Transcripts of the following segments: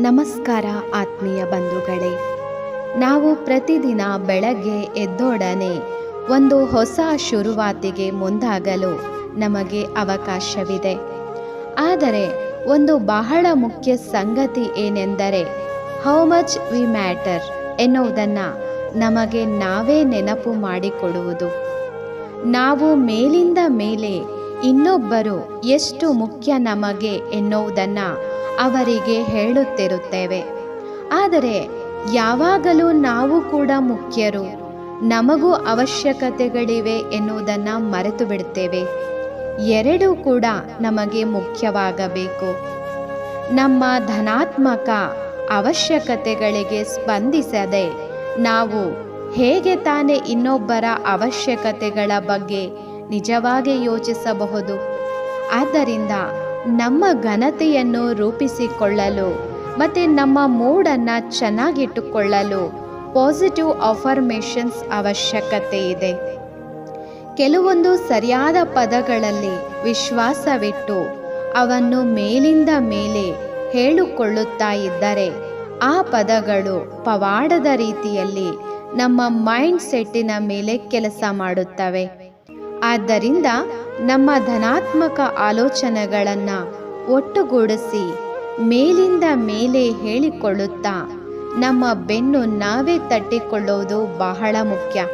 ನಮಸ್ಕಾರ ಆತ್ಮೀಯ ಬಂಧುಗಳೇ. ನಾವು ಪ್ರತಿದಿನ ಬೆಳಗ್ಗೆ ಎದ್ದೊಡನೆ ಒಂದು ಹೊಸ ಶುರುವಾತಿಗೆ ಮುಂದಾಗಲು ನಮಗೆ ಅವಕಾಶವಿದೆ. ಆದರೆ ಒಂದು ಬಹಳ ಮುಖ್ಯ ಸಂಗತಿ ಏನೆಂದರೆ ಹೌ ಮಚ್ ವಿ ಮ್ಯಾಟರ್ ಎನ್ನುವುದನ್ನು ನಮಗೆ ನಾವೇ ನೆನಪು ಮಾಡಿಕೊಡುವುದು. ನಾವು ಮೇಲಿಂದ ಮೇಲೆ ಇನ್ನೊಬ್ಬರು ಎಷ್ಟು ಮುಖ್ಯ ನಮಗೆ ಎನ್ನುವುದನ್ನು ಅವರಿಗೆ ಹೇಳುತ್ತಿರುತ್ತೇವೆ. ಆದರೆ ಯಾವಾಗಲೂ ನಾವು ಕೂಡ ಮುಖ್ಯರು. ನಮಗೂ ಅವಶ್ಯಕತೆಗಳಿವೆ ಎನ್ನುವುದನ್ನು ಮರೆತು ಬಿಡುತ್ತೇವೆ ಎರಡೂ ಕೂಡ ನಮಗೆ ಮುಖ್ಯವಾಗಬೇಕು. ನಮ್ಮ ಧನಾತ್ಮಕ ಅವಶ್ಯಕತೆಗಳಿಗೆ ಸ್ಪಂದಿಸದೆ ನಾವು ಹೇಗೆ ತಾನೇ ಇನ್ನೊಬ್ಬರ ಅವಶ್ಯಕತೆಗಳ ಬಗ್ಗೆ ನಿಜವಾಗಿ ಯೋಚಿಸಬಹುದು? ಆದ್ದರಿಂದ ನಮ್ಮ ಘನತೆಯನ್ನು ರೂಪಿಸಿಕೊಳ್ಳಲು ಮತ್ತು ನಮ್ಮ ಮೂಡನ್ನು ಚೆನ್ನಾಗಿಟ್ಟುಕೊಳ್ಳಲು ಪಾಸಿಟಿವ್ ಅಫರ್ಮೇಷನ್ಸ್ ಅವಶ್ಯಕತೆ ಇದೆ. ಕೆಲವೊಂದು ಸರಿಯಾದ ಪದಗಳಲ್ಲಿ ವಿಶ್ವಾಸವಿಟ್ಟು ಅವನ್ನು ಮೇಲಿಂದ ಮೇಲೆ ಹೇಳಿಕೊಳ್ಳುತ್ತಾ ಇದ್ದರೆ ಆ ಪದಗಳು ಪವಾಡದ ರೀತಿಯಲ್ಲಿ ನಮ್ಮ ಮೈಂಡ್ ಸೆಟ್ಟಿನ ಮೇಲೆ ಕೆಲಸ ಮಾಡುತ್ತವೆ. ಆದ್ದರಿಂದ ನಮ್ಮ ಧನಾತ್ಮಕ ಆಲೋಚನೆಗಳನ್ನು ಒಟ್ಟುಗೂಡಿಸಿ ಮೇಲಿಂದ ಮೇಲೆ ಹೇಳಿಕೊಳ್ಳುತ್ತಾ ನಮ್ಮ ಬೆನ್ನು ನಾವೇ ತಟ್ಟಿಕೊಳ್ಳುವುದು ಬಹಳ ಮುಖ್ಯ.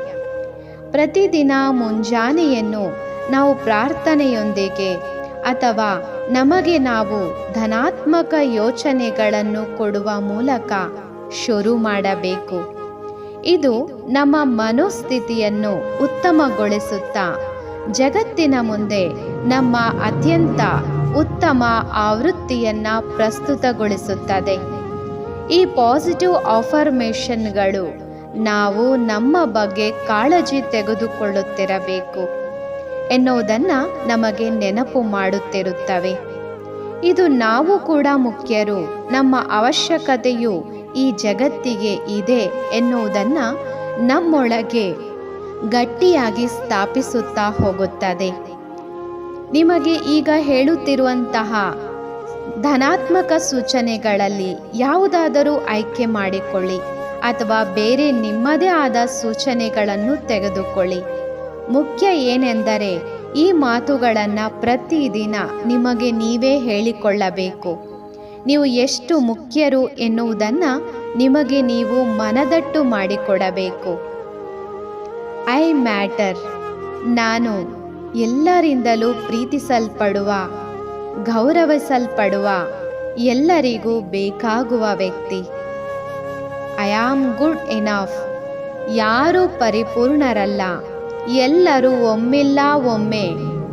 ಪ್ರತಿದಿನ ಮುಂಜಾನೆಯನ್ನು ನಾವು ಪ್ರಾರ್ಥನೆಯೊಂದಿಗೆ ಅಥವಾ ನಮಗೆ ನಾವು ಧನಾತ್ಮಕ ಯೋಚನೆಗಳನ್ನು ಕೊಡುವ ಮೂಲಕ ಶುರು ಮಾಡಬೇಕು. ಇದು ನಮ್ಮ ಮನೋಸ್ಥಿತಿಯನ್ನು ಉತ್ತಮಗೊಳಿಸುತ್ತಾ ಜಗತ್ತಿನ ಮುಂದೆ ನಮ್ಮ ಅತ್ಯಂತ ಉತ್ತಮ ಆವೃತ್ತಿಯನ್ನು ಪ್ರಸ್ತುತಗೊಳಿಸುತ್ತದೆ. ಈ ಪಾಸಿಟಿವ್ ಆಫರ್ಮೇಷನ್ಗಳು ನಾವು ನಮ್ಮ ಬಗ್ಗೆ ಕಾಳಜಿ ತೆಗೆದುಕೊಳ್ಳುತ್ತಿರಬೇಕು ಎನ್ನುವುದನ್ನು ನಮಗೆ ನೆನಪು ಮಾಡುತ್ತಿರುತ್ತವೆ. ಇದು ನಾವು ಕೂಡ ಮುಖ್ಯರು, ನಮ್ಮ ಅವಶ್ಯಕತೆಯು ಈ ಜಗತ್ತಿಗೆ ಇದೆ ಎನ್ನುವುದನ್ನು ನಮ್ಮೊಳಗೆ ಗಟ್ಟಿಯಾಗಿ ಸ್ಥಾಪಿಸುತ್ತಾ ಹೋಗುತ್ತದೆ. ನಿಮಗೆ ಈಗ ಹೇಳುತ್ತಿರುವಂತಹ ಧನಾತ್ಮಕ ಸೂಚನೆಗಳಲ್ಲಿ ಯಾವುದಾದರೂ ಆಯ್ಕೆ ಮಾಡಿಕೊಳ್ಳಿ ಅಥವಾ ಬೇರೆ ನಿಮ್ಮದೇ ಆದ ಸೂಚನೆಗಳನ್ನು ತೆಗೆದುಕೊಳ್ಳಿ. ಮುಖ್ಯ ಏನೆಂದರೆ ಈ ಮಾತುಗಳನ್ನು ಪ್ರತಿದಿನ ನಿಮಗೆ ನೀವೇ ಹೇಳಿಕೊಳ್ಳಬೇಕು. ನೀವು ಎಷ್ಟು ಮುಖ್ಯರು ಎನ್ನುವುದನ್ನು ನಿಮಗೆ ನೀವು ಮನದಟ್ಟು ಮಾಡಿಕೊಡಬೇಕು. I matter. ನಾನು ಎಲ್ಲರಿಂದಲೂ ಪ್ರೀತಿಸಲ್ಪಡುವ, ಗೌರವಿಸಲ್ಪಡುವ ಎಲ್ಲರಿಗೂ ಬೇಕಾಗುವ ವ್ಯಕ್ತಿ. ಐ ಆಮ್ ಗುಡ್ ಎನಫ್ ಯಾರೂ ಪರಿಪೂರ್ಣರಲ್ಲ. ಎಲ್ಲರೂ ಒಮ್ಮಿಲ್ಲ ಒಮ್ಮೆ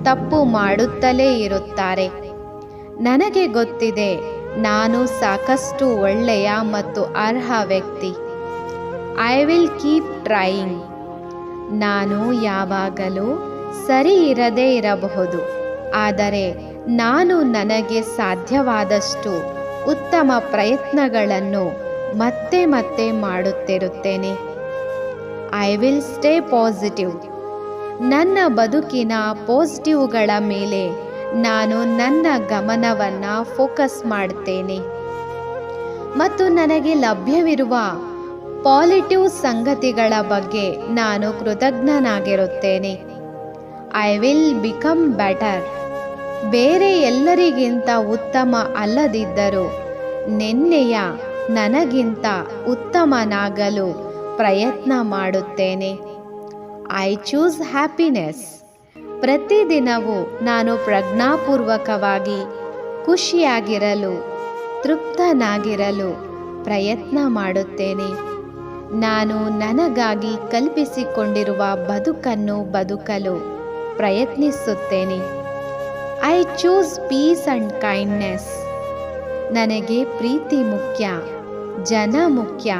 ತಪ್ಪು ಮಾಡುತ್ತಲೇ ಇರುತ್ತಾರೆ. ನನಗೆ ಗೊತ್ತಿದೆ, ನಾನು ಸಾಕಷ್ಟು ಒಳ್ಳೆಯ ಮತ್ತು ಅರ್ಹ ವ್ಯಕ್ತಿ. ಐ ವಿಲ್ ಕೀಪ್ ಟ್ರೈಯಿಂಗ್ ನಾನು ಯಾವಾಗಲೂ ಸರಿ ಇರದೇ ಇರಬಹುದು. ಆದರೆ ನಾನು ನನಗೆ ಸಾಧ್ಯವಾದಷ್ಟು ಉತ್ತಮ ಪ್ರಯತ್ನಗಳನ್ನು ಮತ್ತೆ ಮತ್ತೆ ಮಾಡುತ್ತಿರುತ್ತೇನೆ. ಐ ವಿಲ್ ಸ್ಟೇ ಪಾಸಿಟಿವ್ ನನ್ನ ಬದುಕಿನ ಪಾಸಿಟಿವ್ಗಳ ಮೇಲೆ ನಾನು ನನ್ನ ಗಮನವನ್ನು ಫೋಕಸ್ ಮಾಡ್ತೇನೆ. ಮತ್ತು ನನಗೆ ಲಭ್ಯವಿರುವ ಪಾಸಿಟಿವ್ ಸಂಗತಿಗಳ ಬಗ್ಗೆ ನಾನು ಕೃತಜ್ಞನಾಗಿರುತ್ತೇನೆ. ಐ ವಿಲ್ ಬಿಕಮ್ ಬೆಟರ್ ಬೇರೆ ಎಲ್ಲರಿಗಿಂತ ಉತ್ತಮ ಅಲ್ಲದಿದ್ದರೂ ನಿನ್ನೆಯ ನನಗಿಂತ ಉತ್ತಮನಾಗಲು ಪ್ರಯತ್ನ ಮಾಡುತ್ತೇನೆ. ಐ ಚೂಸ್ ಹ್ಯಾಪಿನೆಸ್ ಪ್ರತಿದಿನವೂ ನಾನು ಪ್ರಜ್ಞಾಪೂರ್ವಕವಾಗಿ ಖುಷಿಯಾಗಿರಲು, ತೃಪ್ತನಾಗಿರಲು ಪ್ರಯತ್ನ ಮಾಡುತ್ತೇನೆ. ನಾನು ನನಗಾಗಿ ಕಲ್ಪಿಸಿಕೊಂಡಿರುವ ಬದುಕನ್ನು ಬದುಕಲು ಪ್ರಯತ್ನಿಸುತ್ತೇನೆ. I choose peace and kindness ನನಗೆ ಪ್ರೀತಿ ಮುಖ್ಯ, ಜನ ಮುಖ್ಯ.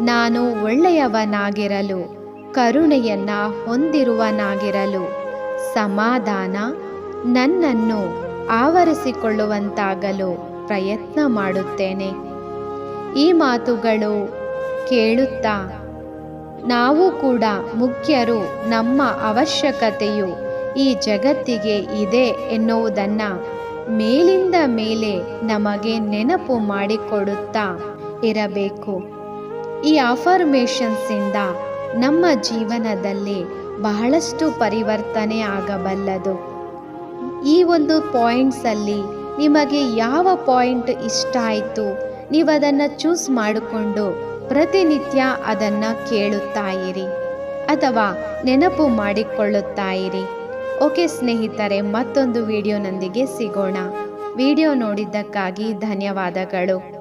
ನಾನು ಒಳ್ಳೆಯವನಾಗಿರಲು, ಕರುಣೆಯನ್ನು ಹೊಂದಿರುವನಾಗಿರಲು ಸಮಾಧಾನ ನನ್ನನ್ನು ಆವರಿಸಿಕೊಳ್ಳುವಂತಾಗಲು ಪ್ರಯತ್ನ ಮಾಡುತ್ತೇನೆ. ಈ ಮಾತುಗಳು ಕೇಳುತ್ತಾ? ನಾವು ಕೂಡ ಮುಖ್ಯರು, ನಮ್ಮ ಅವಶ್ಯಕತೆಯು ಈ ಜಗತ್ತಿಗೆ ಇದೆ ಎನ್ನುವುದನ್ನು ಮೇಲಿಂದ ಮೇಲೆ ನಮಗೆ ನೆನಪು ಮಾಡಿಕೊಡುತ್ತಾ ಇರಬೇಕು. ಈ ಅಫರ್ಮೇಷನ್ಸಿಂದ ನಮ್ಮ ಜೀವನದಲ್ಲಿ ಬಹಳಷ್ಟು ಪರಿವರ್ತನೆ ಆಗಬಲ್ಲದು. ಈ ಒಂದು ಪಾಯಿಂಟ್ಸಲ್ಲಿ ನಿಮಗೆ ಯಾವ ಪಾಯಿಂಟ್ ಇಷ್ಟ ಆಯಿತು ನೀವು ಅದನ್ನು ಚೂಸ್ ಮಾಡಿಕೊಂಡು ಪ್ರತಿನಿತ್ಯ ಅದನ್ನು ಕೇಳುತ್ತಾ ಇರಿ ಅಥವಾ ನೆನಪು ಮಾಡಿಕೊಳ್ಳುತ್ತಾ ಇರಿ ಓಕೆ ಸ್ನೇಹಿತರೆ, ಮತ್ತೊಂದು ವಿಡಿಯೋನೊಂದಿಗೆ ಸಿಗೋಣ. ವಿಡಿಯೋ ನೋಡಿದ್ದಕ್ಕಾಗಿ ಧನ್ಯವಾದಗಳು.